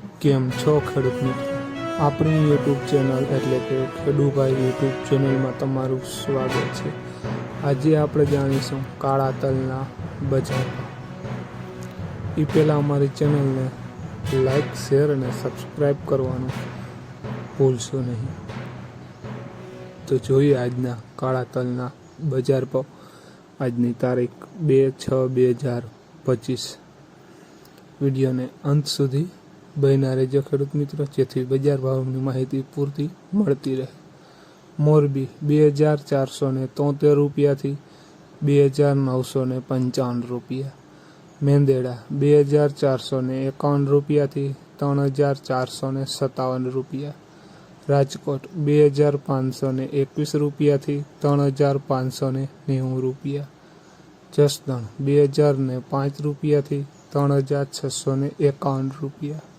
કેમ છો ખેડૂત મિત્રો આપણી યુટ્યુબ ચેનલ એટલે કે ખેડૂભાઈ યુટ્યુબ ચેનલમાં તમારું સ્વાગત છે. આજે આપણે જાણીશું કાળા તલના બજાર. એ પહેલાં અમારી ચેનલને લાઈક, શેર અને સબસ્ક્રાઈબ કરવાનું ભૂલશો નહીં. તો જોઈએ આજના કાળા તલના બજાર પર આજની તારીખ બે છ બે હજાર પચીસ. વિડીયોને અંત સુધી બન્યા રહેજો ખેડૂત મિત્રો. જેથી બજાર ભાવની માહિતી પૂરતી મળતી રહે. મોરબી બે હજાર ચારસો ને તોતેર રૂપિયાથી બે હજાર નવસો ને પંચાવન રૂપિયા. મેંદેડા બે હજાર ચારસો ને એકાવન રૂપિયાથી ત્રણ હજાર ચારસો ને સત્તાવન રૂપિયા. રાજકોટ બે હજાર પાંચસો ને એકવીસ રૂપિયાથી ત્રણ હજાર પાંચસો ને નેવું રૂપિયા. જસદણ બે હજાર ને પાંચ રૂપિયાથી ત્રણ હજાર છસો ને એકાવન રૂપિયા.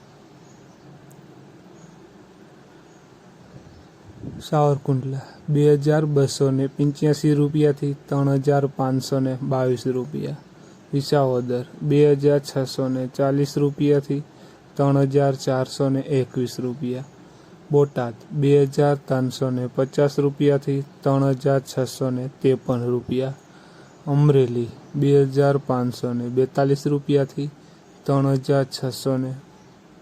સાવરકુંડલા, બે હજાર બસો ને પંચ્યાસી રૂપિયાથી ત્રણ હજાર પાંચસો ને બાવીસ રૂપિયા. વિસાવદર, બે હજાર છસો ને ચાલીસ રૂપિયાથી ત્રણ હજાર ચારસો ને એકવીસ રૂપિયા. બોટાદ, બે હજાર ત્રણસો ને પચાસ રૂપિયાથી ત્રણ હજાર છસો ને ત્રેપન રૂપિયા. અમરેલી, બે હજાર પાંચસો ને બેતાલીસ રૂપિયાથી ત્રણ હજાર છસો ને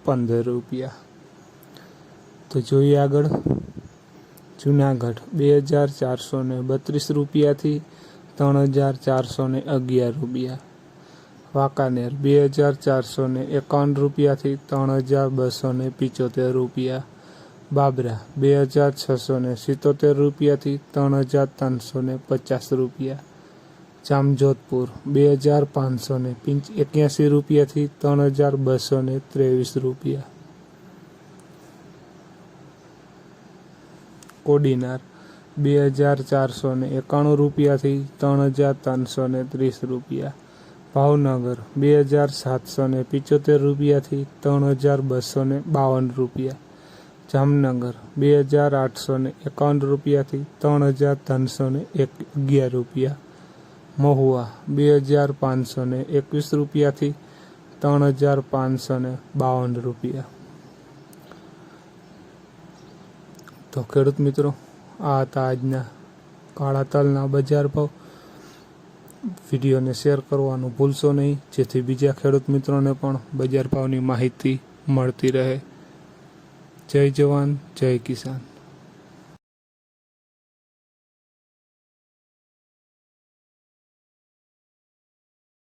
પંદર રૂપિયા. તો જોઈએ આગળ. જુનાગઢ, બે હજાર ચારસો ને બત્રીસ રૂપિયાથી ત્રણ હજાર ચારસો ને અગિયાર રૂપિયા. વાંકાનેર, બે હજાર ચારસો ને એકાવન રૂપિયાથી ત્રણ હજાર બસો ને પિચોતેર રૂપિયા. બાબરા, બે હજાર છસો ને સિત્તોતેર રૂપિયાથી ત્રણ હજાર ત્રણસો ને પચાસ રૂપિયા. જામજોધપુર, બે હજાર પાંચસો ને એક્યાસી રૂપિયાથી ત્રણ હજાર બસો ને ત્રેવીસ રૂપિયા. કોડીનાર. બે હજાર ચારસો ને એકાણું રૂપિયાથી ત્રણ હજાર ત્રણસો ને ત્રીસ રૂપિયા. ભાવનગર, બે હજાર સાતસો ને પિચોતેર રૂપિયાથી ત્રણ હજાર બસો ને બાવન રૂપિયા. જામનગર, બે હજાર આઠસો ને એકાવન રૂપિયાથી ત્રણ હજાર ત્રણસો ને એક અગિયાર રૂપિયા. મહુવા, બે હજાર પાંચસો ને એકવીસ રૂપિયાથી ત્રણ હજાર પાંચસો ને બાવન રૂપિયા. તો ખેડૂત મિત્રો, આ હતા આજના કાળા તલના બજાર ભાવ. વિડીયોને શેર કરવાનું ભૂલશો નહીં. જેથી બીજા ખેડૂત મિત્રોને પણ બજાર ભાવની માહિતી મળતી રહે. જય જવાન, જય કિસાન.